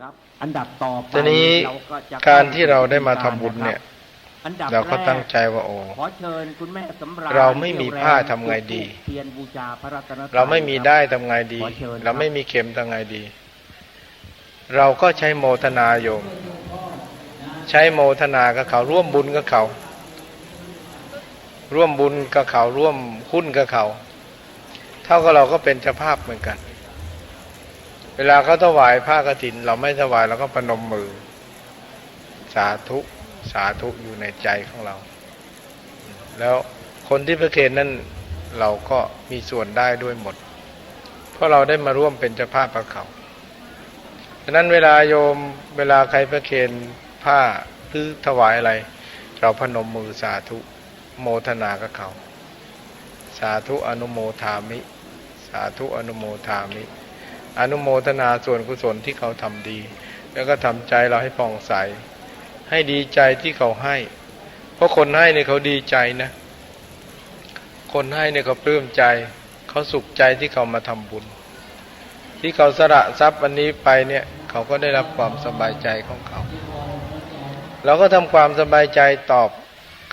ครับอันดับต่อไปทีนี้เราก็จะการที่เราได้มาทำบุญเนี่ยอันดับเราก็แรตั้งใจว่าโอ้ขอเชิญคุณแม่สำราญเราไม่มีผ้าทำไงดีจุธเทียนบูชาพระรัตนตรัยเราไม่มีครับได้ทำไงดีขอเชิญครับเราไม่มีเข็มทำไงดี เราก็ใช้โมทนาโยม ใช้โมทนากับเขาร่วมบุญกับเขา ร่วมบุญกับเขาร่วมหุ้นกับเขา เท่ากับเราก็เป็นเจ้าภาพเหมือนกัน เวลาเขาถวายผ้ากฐิน เราไม่ถวายเราก็ปนมมือ สาธุสาธุอยู่ในใจของเรา แล้วคนที่ประเคนนั้นเราก็มีส่วนได้ด้วยหมด เพราะเราได้มาร่วมเป็นเจ้าภาพกับเขาฉะนั้นเวลาโยมเวลาใครประเคนผ้าหรือถวายอะไร เราพนมมือสาธุโมทนากับเขา สาธุอนุโมทามิ สาธุอนุโมทามิ อนุโมทนาส่วนกุศลที่เขาทำดี แล้วก็ทำใจเราให้ผ่องใส ให้ดีใจที่เขาให้ เพราะคนให้เนี่ยเขาดีใจนะ คนให้เนี่ยเขาปลื้มใจ เขาสุขใจที่เขามาทำบุญ ที่เขาสละทรัพย์วันนี้ไปเนี่ย เขาก็ได้รับความสบายใจของเขา เราก็ทำความสบายใจตอบ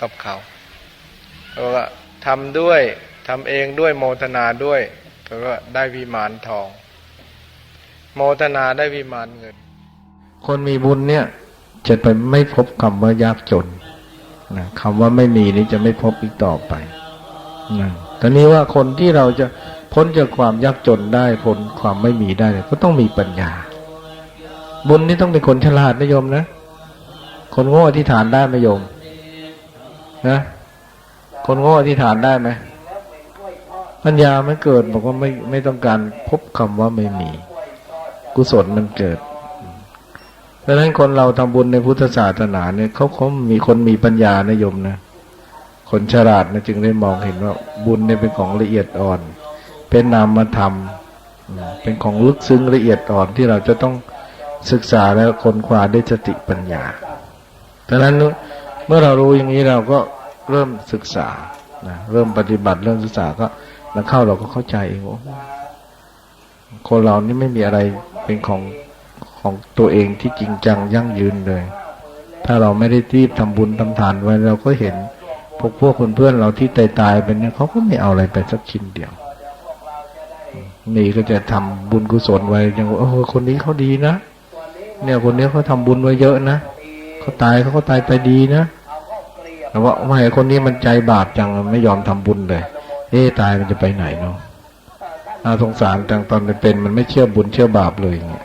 กับเขาเราะว่าทำด้วยทำเองด้วยโมทนาด้วยเขาก็ได้วิมานทอง โมทนาได้วิมานเงิน คนมีบุญเนี่ยจะไปไม่พบคำว่ายากจนนะคำว่าไม่มีนี่จะไม่พบอีกต่อไปนะตอนนี้ว่าคนที่เราจะพ้นจากความยากจนได้พ้นความไม่มีได้ก็ต้องมีปัญญา บุญนี่ต้องเป็นคนฉลาดนะโยมนะ คนโง่อธิษฐานได้ไหมโยม นะ คนโง่อธิษฐานได้ไหมปัญญาไม่เกิดบอกว่าไม่ไม่ต้องการพบคำว่าไม่มี กุศลมันเกิดดังนั้นคนเราทำบุญในพุทธศาสนาเนี่ยเขาเขามีคนมีปัญญานะโยมนะ คนฉลาดนะจึงได้มองเห็นว่าบุญเนี่ยเป็นของละเอียดอ่อน เป็นนามธรรมอืมเป็นของลึกซึ้งละเอียดอ่อนที่เราจะต้องศึกษาและค้นคว้าด้วยสติปัญญาดังนั้นเมื่อเรารู้อย่างนี้เราก็เริ่มศึกษานะเริ่มปฏิบัติเริ่มศึกษาก็แล้วเข้าเราก็เข้าใจเองว่า คนเรานี่ไม่มีอะไรเป็นของของตัวเองที่จริงจังยั่งยืนเลย ถ้าเราไม่ได้รีบทำบุญทำทานไว้เราก็เห็น พวกพวกเพื่อนเราที่ตายตายไปเนี่ยเขาก็ไม่เอาอะไรไปสักชิ้นเดียว นี่ก็จะทำบุญกุศลไว้อย่างว่าเออคนนี้เขาดีนะ เนี่ยคนนี้เขาทำบุญไว้เยอะนะเขาตายเขาก็ตายไปดีนะแต่ว่าไม่คนนี้มันใจบาปจังไม่ยอมทำบุญเลย เอ๊ตายมันจะไปไหนเนาะ น่าสงสารจังตอนเป็นๆมันไม่เชื่อบุญเชื่อบาปเลยอย่างเงี้ย